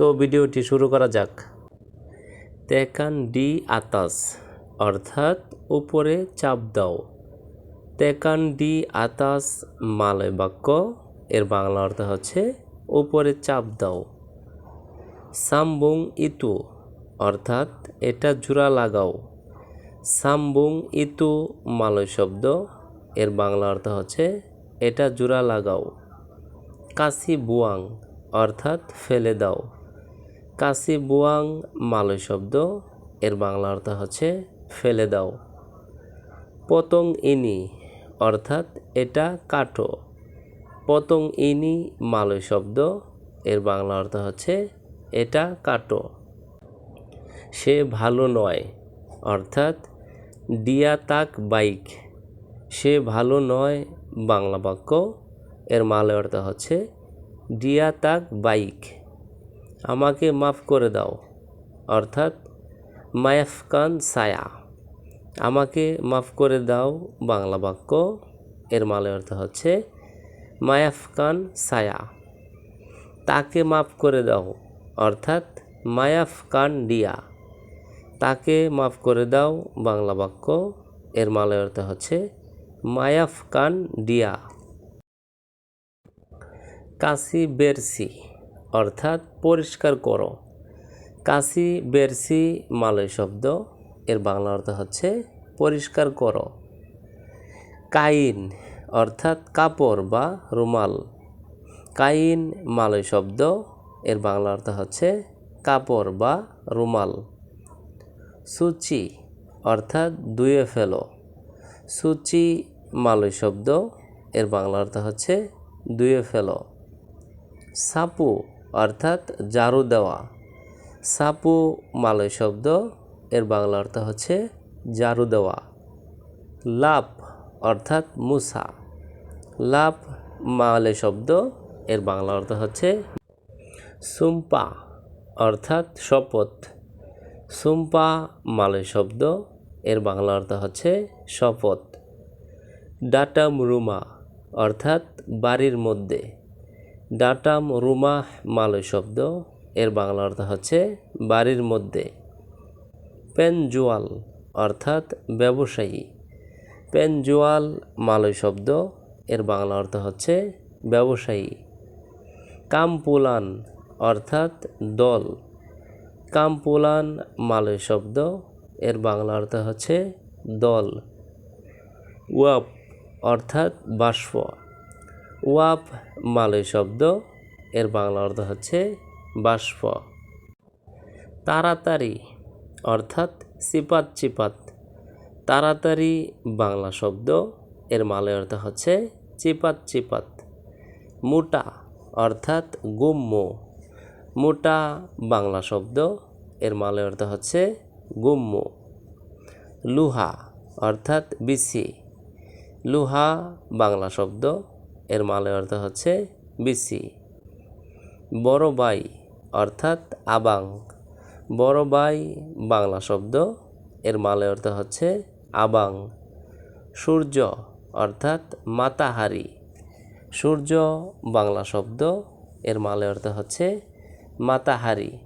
তো ভিডিওটি শুরু করা যাক। তেকান ডি আতাস, অর্থাৎ উপরে চাপ দাও। তেকান ডি আতাস মালয় বাক্য, এর বাংলা অর্থ হচ্ছে উপরে চাপ দাও। সাম্বুং ইতু, অর্থাৎ এটা জোড়া লাগাও। সাম্বুং ইতু মালয় শব্দ, এর বাংলা অর্থ হচ্ছে এটা জোড়া লাগাও। কাশি বুয়াং, অর্থাৎ ফেলে দাও। কাশি বুয়াং মালয় শব্দ, এর বাংলা অর্থ হচ্ছে ফেলে দাও। পতং ইনি, অর্থাৎ এটা কাটো। পতং ইনি মালয় শব্দ, এর বাংলা অর্থ হচ্ছে এটা কাটো। সে ভালো নয়, অর্থাৎ ডিয়া তাক বাইক। সে ভালো নয়, বাংলা বাক্য, এর মালয় অর্থ হচ্ছে ডিয়া তাক বাইক। আমাকে মাফ করে দাও। অর্থাৎ মায়াফকান সায়া। আমাকে মাফ করে দাও বাংলা বাক্য। এর মালয় অর্থ হচ্ছে মায়াফকান সায়া। তাকে মাফ করে দাও। অর্থাৎ মায়াফকান ডিয়া তাকে মাফ করে দাও বাংলা বাক্য। এর মালয় অর্থ হচ্ছে মায়াফকান ডিয়া কাশি বেরসি। অর্থাৎ পরিষ্কার করো। কাশি, বেরসি, মালয় শব্দ, এর বাংলা অর্থ হচ্ছে পরিষ্কার করো। কাইন অর্থাৎ কাপড় বা রুমাল। কাইন, মালয় শব্দ, এর বাংলা অর্থ হচ্ছে কাপড় বা রুমাল। সুচি অর্থাৎ ধুয়ে ফেলো। সুচি, মালয় শব্দ, এর বাংলা অর্থ হচ্ছে ধুয়ে ফেলো। সাপু অর্থাৎ জারু দেওয়া। সাপু মালয় শব্দ, এর বাংলা অর্থ হচ্ছে জারু দেওয়া। লাভ অর্থাৎ মুসা লাভ মালয় শব্দ, এর বাংলা অর্থ হচ্ছে সুম্পা অর্থাৎ শপথ। সুম্পা মালয় শব্দ, এর বাংলা অর্থ হচ্ছে শপথ। ডাটাম রুমা অর্থাৎ বাড়ির মধ্যে। ডাটাম রুমা মালয় শব্দ, এর বাংলা অর্থ হচ্ছে বাড়ির মধ্যে। পেনজুয়াল অর্থাৎ ব্যবসায়ী। পেনজুয়াল মালয় শব্দ, এর বাংলা অর্থ হচ্ছে ব্যবসায়ী। কামপুলান অর্থাৎ দল। কামপুলান মালয় শব্দ, এর বাংলা অর্থ হচ্ছে দল। ওয়াপ অর্থাৎ বাষ্প। ওয়াপ মালয় শব্দ, এর বাংলা অর্থ হচ্ছে বাষ্প। তাড়াতাড়ি, অর্থাৎ চিপাত চিপাত তাড়াতাড়ি বাংলা শব্দ, এর মালয় অর্থ হচ্ছে চিপাত চিপাত। মোটা, অর্থাৎ গুম্ম মোটা বাংলা শব্দ, এর মালয় অর্থ হচ্ছে গুম্ম লুহা, অর্থাৎ বিসি। লুহা বাংলা শব্দ এর মালয় অর্থ হচ্ছে বিসি। বড় বাই অর্থাৎ আবাং। বড় বাই বাংলা শব্দ, এর মালয় অর্থ হচ্ছে আবাং। সূর্য অর্থাৎ মাতাহারি। সূর্য বাংলা শব্দ, এর মালয় অর্থ হচ্ছে মাতাহারি।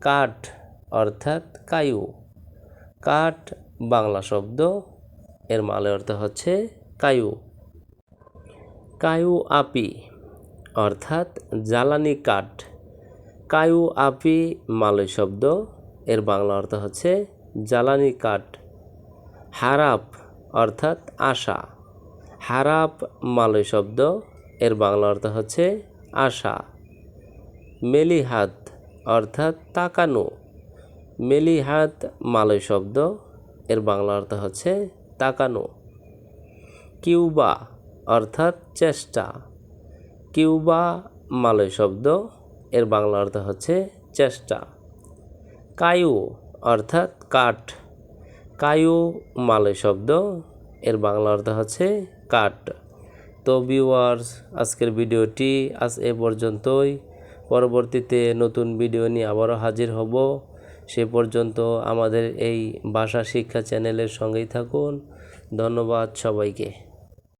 কাঠ অর্থাৎ কায়ু। কাঠ বাংলা শব্দ, এর মালয় অর্থ হচ্ছে কায়ু। কায়ু আপি, অর্থাৎ জ্বালানি কাঠ। কায়ু আপি মালয় শব্দ, এর বাংলা অর্থ হচ্ছে জ্বালানি কাঠ। হারাপ, অর্থাৎ আশা। হারাপ মালয় শব্দ, এর বাংলা অর্থ হচ্ছে আশা। মেলিহাত, অর্থাৎ তাকানো। মেলিহাত মালয় শব্দ, এর বাংলা অর্থ হচ্ছে তাকানো। কিউবা অর্থাৎ চেষ্টা। কিউবা মালয় শব্দ, এর বাংলা অর্থ হচ্ছে চেষ্টা। কায়ু অর্থাৎ কাঠ। কায়ু মালয় শব্দ, এর বাংলা অর্থ হচ্ছে কাঠ। তো ভিউয়ার্স আজকের ভিডিওটি আজ এ পর্যন্তই। পরবর্তীতে নতুন ভিডিও নিয়ে আবারও হাজির হব। সে পর্যন্ত আমাদের এই ভাষা শিক্ষা চ্যানেলের সঙ্গেই থাকুন। ধন্যবাদ সবাইকে।